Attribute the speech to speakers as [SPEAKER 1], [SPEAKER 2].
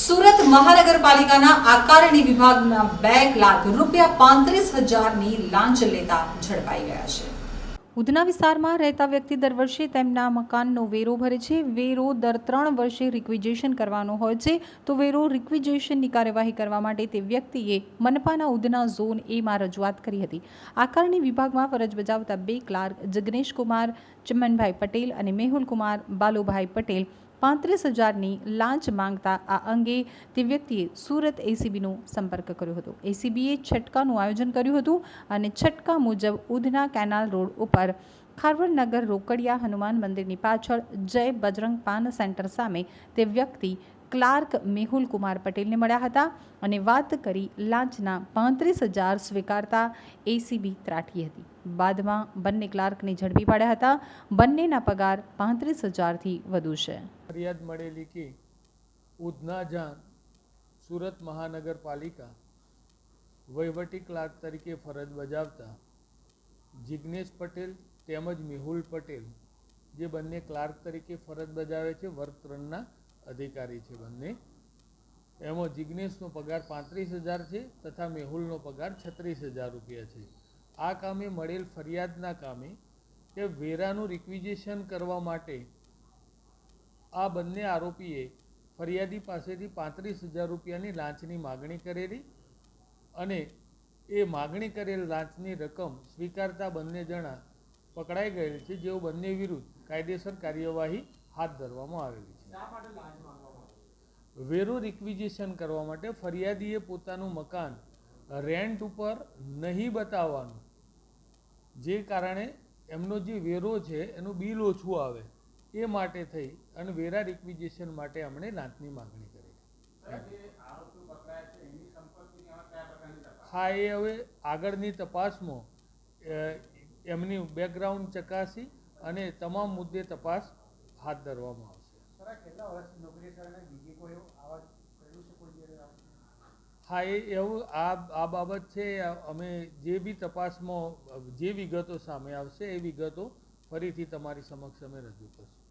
[SPEAKER 1] સુરત મહાનગરપાલિકાના આકારણી વિભાગના બે લાખ રૂપિયા પાંત્રીસ હજારની લાંચ લેતા ઝડપાઈ ગયા છે.
[SPEAKER 2] ઉધના વિસ્તારમાં રહેતા વ્યક્તિ દર વર્ષે તેમના મકાનનો વેરો ભરે છે. વેરો દર ત્રણ વર્ષે રિક્વિજેશન કરવાનો હોય છે. તો વેરો રિક્વિજેશનની કાર્યવાહી કરવા માટે તે વ્યક્તિએ મનપાના ઉધના ઝોન એમાં રજૂઆત કરી હતી. આકારણી વિભાગમાં ફરજ બજાવતા બે ક્લાર્ક જિગ્નેશ કુમાર ચમનભાઈ પટેલ અને મેહુલ કુમાર બાલુભાઈ પટેલ પાંત્રીસ હજારની લાંચ માંગતા આ અંગે તે વ્યક્તિએ સુરત એસીબીનો સંપર્ક કર્યો હતો. એસીબીએ છટકાનું આયોજન કર્યું હતું અને છટકા મુજબ ઉધના કેનાલ રોડ ઉપર ખારવડનગર રોકડિયા હનુમાન મંદિરની પાછળ જય બજરંગ પાન સેન્ટર સામે તે વ્યક્તિ ક્લાર્ક મેહુલ કુમાર પટેલને મળ્યા હતા અને વાત કરી લાંચના પાંત્રીસ હજાર સ્વીકારતા એસીબી ત્રાટી હતી. બાદમાં બંને ક્લાર્કને ઝડપી પાડ્યા હતા. બંનેના પગાર પાંત્રીસ હજારથી વધુ છે.
[SPEAKER 3] ફરિયાદ મળેલી કે ઉધના જાન સુરત મહાનગરપાલિકા વહીવટી ક્લાર્ક તરીકે ફરજ બજાવતા જિગ્નેશ પટેલ તેમજ મેહુલ પટેલ, જે બંને ક્લાર્ક તરીકે ફરજ બજાવે છે વર્ગ ત્રણના અધિકારી છે બંને. એમાં જિગ્નેશનો પગાર પાંત્રીસ હજાર છે તથા મેહુલનો પગાર છત્રીસ હજાર રૂપિયા છે. આ કામે મળેલ ફરિયાદના કામે કે વેરાનું રિક્વિઝિશન કરવા માટે આ બંને આરોપીએ ફરિયાદી પાસેથી પાંત્રીસ હજાર રૂપિયાની લાંચની માગણી કરેલી અને એ માગણી કરેલ લાંચની રકમ સ્વીકારતા બંને જણા પકડાઈ ગયેલ છે જેઓ બંને વિરુદ્ધ કાયદેસર કાર્યવાહી હાથ ધરવામાં આવેલી છે. વેરો રિક્વિઝિશન કરવા માટે ફરિયાદીએ પોતાનું મકાન રેન્ટ ઉપર નહીં બતાવવાનું જે કારણે એમનો જે વેરો છે એનું બિલ ઓછું આવે. એ માટે થઈ અને વેરા રિક્વિઝિશન માટે અમને લાંચની માગણી કરી. હા એ હવે આગળની તપાસમાં એમની બેકગ્રાઉન્ડ ચકાસી અને તમામ મુદ્દે તપાસ હાથ ધરવામાં આવશે. હા એ એવું આ આ બાબત છે અમે જે બી તપાસમાં જે વિગતો સામે આવશે એ વિગતો ફરીથી તમારી સમક્ષ અમે રજૂ કરશું.